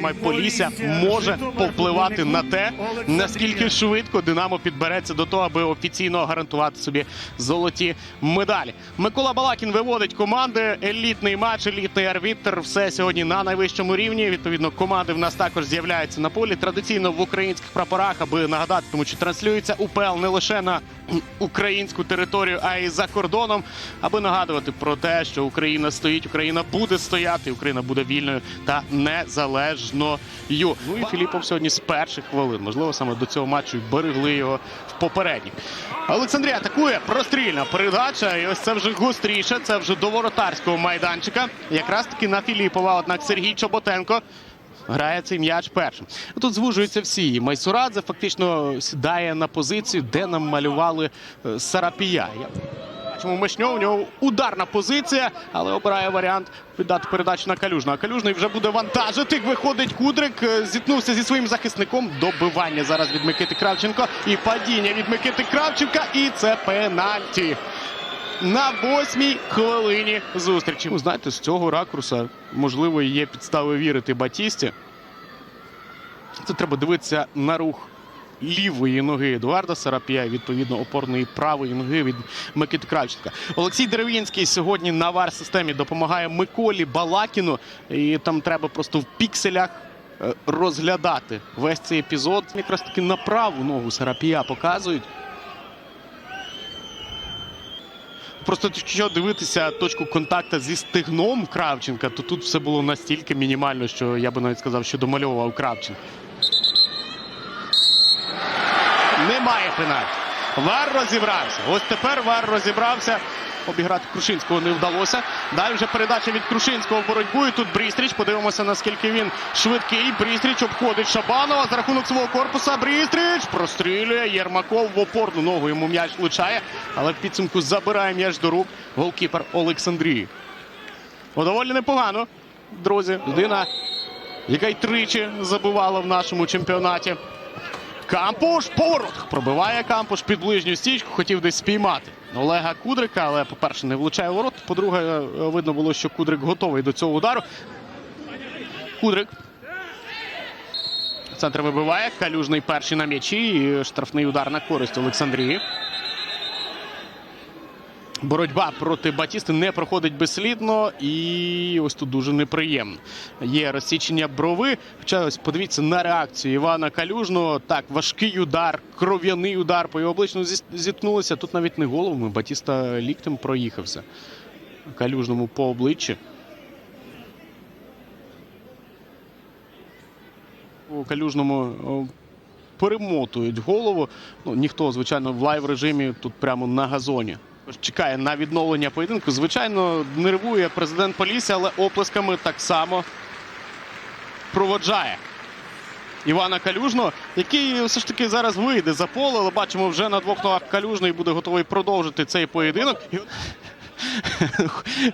Первомай Полісся може повпливати на те, наскільки швидко Динамо підбереться до того, аби офіційно гарантувати собі золоті медалі. Микола Балакін виводить команди. Елітний матч, елітний арбітр. Все сьогодні на найвищому рівні. Відповідно, команди в нас також з'являються на полі. Традиційно в українських прапорах, аби нагадати, тому що транслюється УПЛ не лише на українську територію, а й за кордоном, аби нагадувати про те, що Україна стоїть, Україна буде стояти, Україна буде вільною та незалежною. Ну і Філіпов сьогодні з перших хвилин, можливо, саме до цього матчу й берегли його в попередніх. Олександрія атакує прострільна передача. І ось це вже гостріше. Це вже до воротарського майданчика. Якраз таки на Філіпова. Однак Сергій Чоботенко грає цей м'яч першим. Тут звужуються всі. І Майсурадзе фактично сідає на позицію, де нам малювали е, Сарапія. Бачимо Мишньов, у нього ударна позиція, але обирає варіант віддати передачу на Калюжного. А Калюжний вже буде вантажити. Виходить Кудрик, е, зіткнувся зі своїм захисником. Добивання зараз від Микити Кравченко. І падіння від Микити Кравченка. І це пенальті. На восьмій хвилині зустрічі. Ви знаєте, з цього ракурса можливо є підстави вірити Батісті. Це треба дивитися на рух лівої ноги Едуарда Сарапія, відповідно, опорної правої ноги від Микити Кравченка. Олексій Дерев'янський сьогодні на вар-системі допомагає Миколі Балакіну. І там треба просто в пікселях е, розглядати весь цей епізод. Якраз таки на праву ногу Сарапія показують. Просто якщо дивитися точку контакту зі стегном Кравченка, то тут все було настільки мінімально, що я би навіть сказав, що домальовував Кравченко. Немає пенальті. Вар розібрався. Ось тепер Вар розібрався. Обіграти Крушинського не вдалося. Далі вже передача від Крушинського в боротьбу. І тут Брістріч. Подивимося, наскільки він швидкий. Брістріч обходить Шабанова за рахунок свого корпуса. Брістріч прострілює. Єрмаков в опорну ногу йому м'яч влучає. Але в підсумку забирає м'яч до рук голкіпер Олександрії. О, доволі непогано, друзі. Людина, яка й тричі забивала в нашому чемпіонаті. Кампуш поворот. Пробиває Кампуш під ближню стічку, хотів десь спіймати Олега Кудрика, але, по-перше, не влучає ворот. По-друге, е, видно було, що Кудрик готовий до цього удару. Кудрик. Центр вибиває. Калюжний перший на м'ячі. І штрафний удар на користь Олександрії. Боротьба проти Батісти не проходить безслідно, і ось тут дуже неприємно. Є розсічення брови. Хоча ось подивіться на реакцію Івана Калюжного. Так, важкий удар, кров'яний удар по його обличчю зі- зіткнулися. Тут навіть не головами. Батіста ліктем проїхався. Калюжному по обличчі. У Калюжному перемотують голову. Ну, ніхто, звичайно, в лайв режимі тут прямо на газоні. Чекає на відновлення поєдинку. Звичайно, нервує президент Полісся, але оплесками так само проводжає Івана Калюжного, який все ж таки зараз вийде за поле, але бачимо вже на двох ногах Калюжний буде готовий продовжити цей поєдинок. І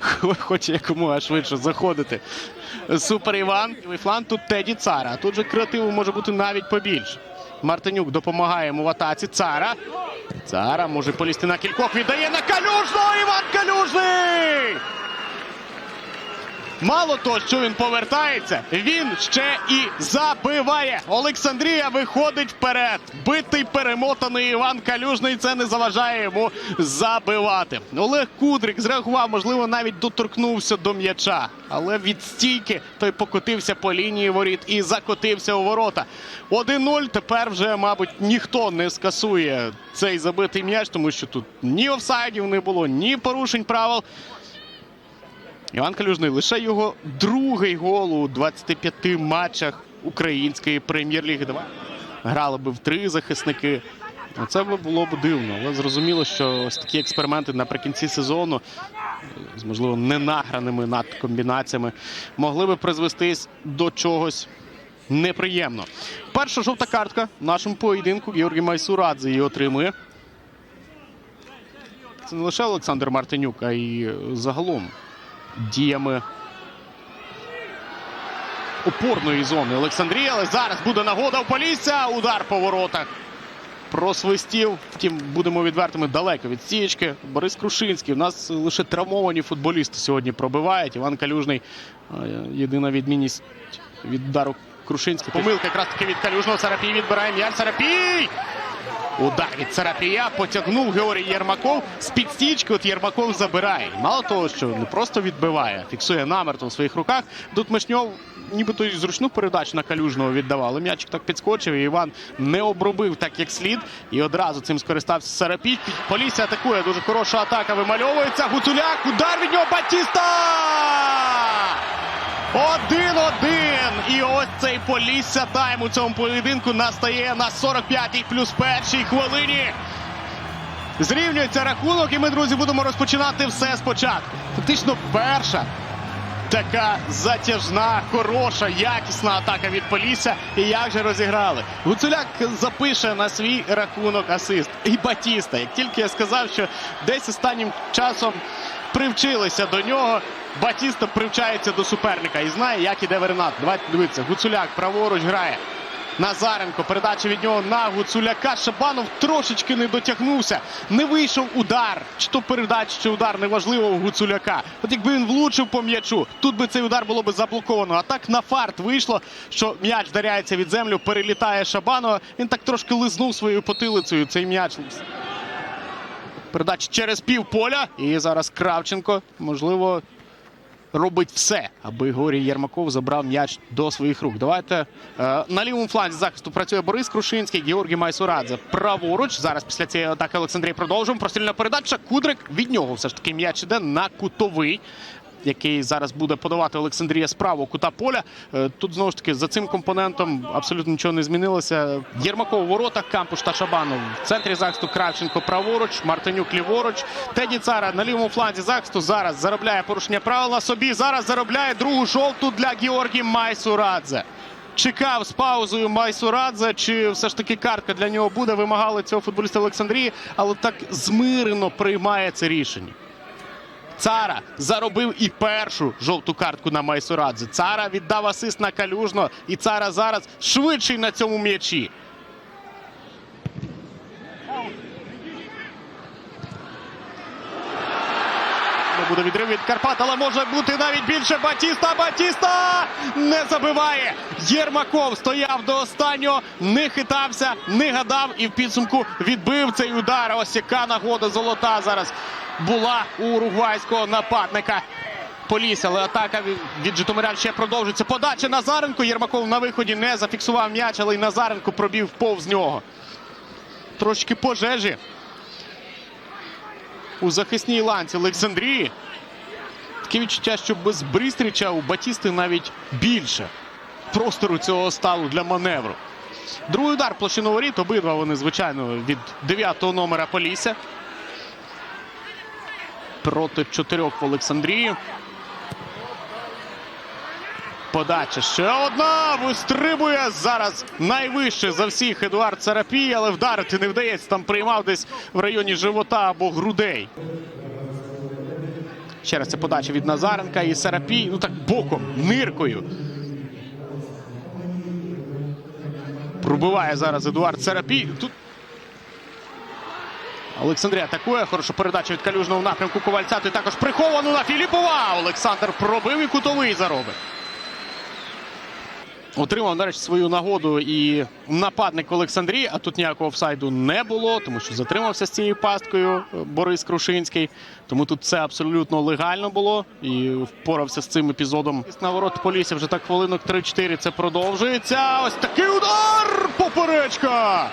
Хоче якомога швидше заходити. Супер Іван. Фланг тут Теді Цара. А тут же креативу може бути навіть побільше. Мартинюк допомагає йому в атаці. Цара. Цара може полізти на кількох. Віддає на Калюжного. Іван Калюжний! Мало того, що він повертається, він ще і забиває. Олександрія виходить вперед. Битий перемотаний Іван Калюжний. Це не заважає йому забивати. Олег Кудрик зреагував, можливо, навіть доторкнувся до м'яча. Але від стійки той покотився по лінії воріт і закотився у ворота. 1-0. Тепер вже, мабуть, ніхто не скасує цей забитий м'яч, тому що тут ні офсайдів не було, ні порушень правил. Іван Калюжний лише його другий гол у 25 матчах української прем'єр-ліги. Грали би в три захисники. Ну, Це було б дивно. Але зрозуміло, що ось такі експерименти наприкінці сезону з можливо ненаграними надкомбінаціями могли би призвестись до чогось неприємно. Перша жовта картка в нашому поєдинку Георгій Майсурадзе її отримує. Це не лише Олександр Мартинюк, а й загалом діями опорної зони Олександрія. Але зараз буде нагода у Полісся. Удар по воротах. Просвистів. Втім, будемо відвертими далеко від стієчки. Борис Крушинський. У нас лише травмовані футболісти сьогодні пробивають. Іван Калюжний. е, Єдина відмінність від удару Крушинський. Помилка якраз таки від Калюжного. Сарапій відбирає м'яч. Сарапій! Удар від Сарапія потягнув Георгій Єрмаков з підстічки. От Єрмаков забирає. Мало того, що не просто відбиває, фіксує намертво в своїх руках. Тут Мишньов нібито й зручну передачу на Калюжного віддавав. Але м'ячик так підскочив. І Іван не обробив так, як слід. І одразу цим скористався Сарапій. Полісся атакує. Дуже хороша атака вимальовується. Гуцуляк. Удар від нього Батіста! Один-один. І ось цей Полісся тайм у цьому поєдинку настає на 45-й плюс першій хвилині. Зрівнюється рахунок, і ми, друзі, будемо розпочинати все спочатку. Фактично, перша така затяжна, хороша, якісна атака від Полісся. І як же розіграли? Гуцуляк запише на свій рахунок асист. І Батіста. Як тільки я сказав, що десь останнім часом привчилися до нього. Батіста привчається до суперника і знає, як іде Вернат. Давайте дивитися. Гуцуляк праворуч грає. Назаренко. Передача від нього на Гуцуляка. Шабанов трошечки не дотягнувся. Не вийшов удар. Чи то передача, чи удар неважливо у Гуцуляка. От якби він влучив по м'ячу, тут би цей удар було би заблоковано. А так на фарт вийшло, що м'яч вдаряється від землю, перелітає Шабанова. Він так трошки лизнув своєю потилицею цей м'яч. Передача через пів поля. І зараз Кравченко, можливо, робить все, аби Горій Єрмаков забрав м'яч до своїх рук. Давайте е, на лівому фланзі захисту працює Борис Крушинський, Георгій Майсурадзе праворуч. Зараз після цієї атаки Олександрій продовжуємо. Прострільна передача. Кудрик від нього все ж таки м'яч іде на кутовий. Який зараз буде подавати Олександрія справу кута поля. Е, Тут знову ж таки за цим компонентом абсолютно нічого не змінилося. Єрмаков у воротах, Кампуш та Шабанов. В центрі захисту Кравченко праворуч, Мартинюк ліворуч. Теді Цара на лівому фланзі захисту зараз заробляє порушення правил на собі. Зараз заробляє другу жовту для Георгія Майсурадзе. Чекав з паузою Майсурадзе, чи все ж таки картка для нього буде. Вимагали цього футболіста Олександрії, але так змирено приймає це рішення. Цара заробив і першу жовту картку на Майсурадзе. Цара віддав асист на Калюжно. І Цара зараз швидший на цьому м'ячі. Не буде відрив від Карпат, але може бути навіть більше. Батіста. Батіста не забиває. Єрмаков стояв до останнього, не хитався, не гадав і в підсумку відбив цей удар. Ось яка нагода золота зараз була у уругвайського нападника. Поліс, але атака від- Житомирян ще продовжується. Подача Назаренко. Єрмаков на виході не зафіксував м'яч, але й Назаренко пробів повз нього. Трошки пожежі у захисній ланці Олександрії. Таке відчуття, що без Бристріча у Батісти навіть більше простору цього сталу для маневру. Другий удар площину воріт. Обидва вони, звичайно, від 9-го номера Полісся. Проти чотирьох в Олександрії. Подача ще одна. Вистрибує зараз найвище за всіх Едуард Царапій, але вдарити не вдається. Там приймав десь в районі живота або грудей. Ще раз це подача від Назаренка і Сарапій. Ну так боком, ниркою. Пробиває зараз Едуард Сарапій. Тут Олександрія атакує. Хороша передача від Калюжного напрямку Ковальця. Ти також приховану на Філіпова. Олександр пробив і кутовий заробив. Отримав, речі, свою нагоду і нападник Олександрії, а тут ніякого офсайду не було, тому що затримався з цією пасткою е, Борис Крушинський. Тому тут все абсолютно легально було і впорався з цим епізодом. На ворот Полісся вже так хвилинок 3-4 це продовжується. Ось такий удар! Поперечка!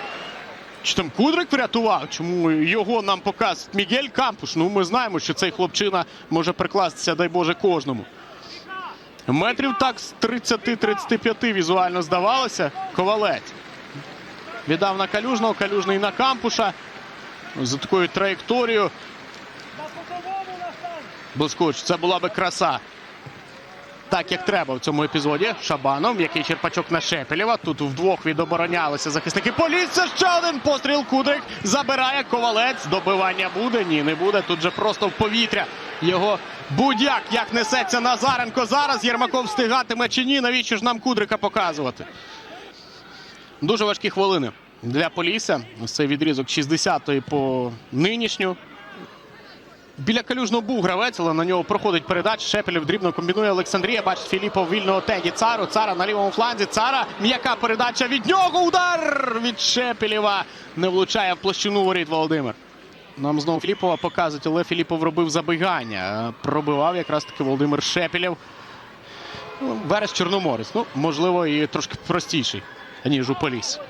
Чи там Кудрик врятував? Чому його нам показує Мігель Кампуш? Ну, ми знаємо, що цей хлопчина може прикластися, дай Боже, кожному. Метрів так з 30-35 візуально здавалося. Ковалець. Віддав на Калюжного, Калюжний на Кампуша. За такою траєкторією. Блискуч, це була би краса. Так, як треба в цьому епізоді. Шабанов, який черпачок на Шепелєва. Тут вдвох відоборонялися захисники. Полісся ще один постріл. Кудрик забирає ковалець. Добивання буде? Ні, не буде. Тут же просто в повітря. Його будь-як як несеться Назаренко. Зараз Єрмаков встигатиме чи ні. Навіщо ж нам Кудрика показувати? Дуже важкі хвилини для Полісся. Цей відрізок 60-ї по нинішню. Біля калюжного був гравець, але на нього проходить передача. Шепелєв дрібно комбінує Олександрія. Бачить Філіпов вільного Теді Цару. Цара на лівому фланзі. Цара. М'яка передача від нього. Удар від Шепелєва. Не влучає в площину воріт Володимир. Нам знову Філіпова показують, але Філіпов робив забігання. Пробивав якраз таки Володимир Шепелєв. Ну, Верес Чорноморець. Ну, можливо, і трошки простіший, ніж у Поліс.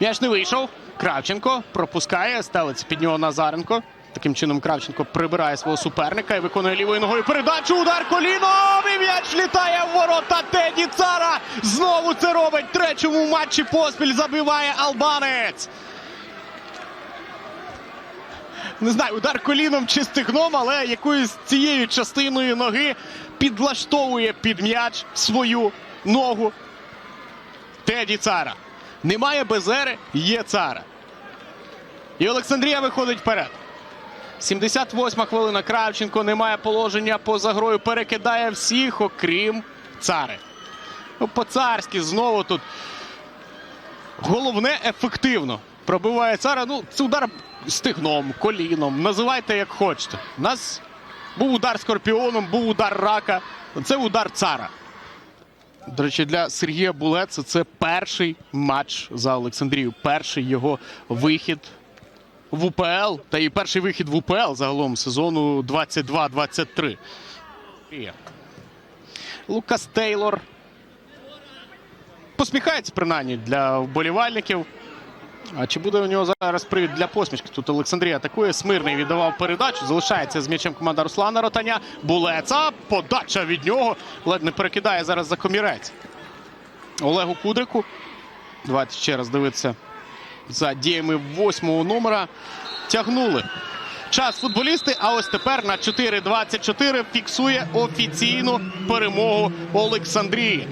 М'яч не вийшов. Кравченко пропускає, ставиться під нього Назаренко. Таким чином Кравченко прибирає свого суперника і виконує лівою ногою передачу. Удар коліном. І м'яч літає в ворота Теді Цара. Знову це робить. Третьому матчі поспіль забиває албанець. Не знаю, удар коліном чи стегном, але якоюсь цією частиною ноги підлаштовує під м'яч свою ногу. Теді Цара. Немає Безери, є Цара. І Олександрія виходить вперед. 78 хвилина. Кравченко немає положення поза грою. Перекидає всіх, окрім цари. Ну, по-царськи знову тут. Головне ефективно. Пробиває цара. Ну, це удар стигном, коліном. Називайте як хочете. У нас був удар скорпіоном, був удар рака. Це удар цара. До речі, для Сергія Булеца це перший матч за Олександрію. Перший його вихід в УПЛ та і перший вихід в УПЛ загалом сезону 22-23. Лукас Тейлор. Посміхається принаймні для вболівальників. А чи буде у нього зараз привід для посмішки? Тут Олександрія атакує. Смирний віддавав передачу. Залишається з м'ячем команда Руслана Ротаня. Булеца. Подача від нього. Ледь не перекидає зараз за комірець. Олегу Кудрику. Давайте ще раз дивитися за діями восьмого номера. Тягнули. Час футболісти. А ось тепер на 4.24 фіксує офіційну перемогу Олександрії.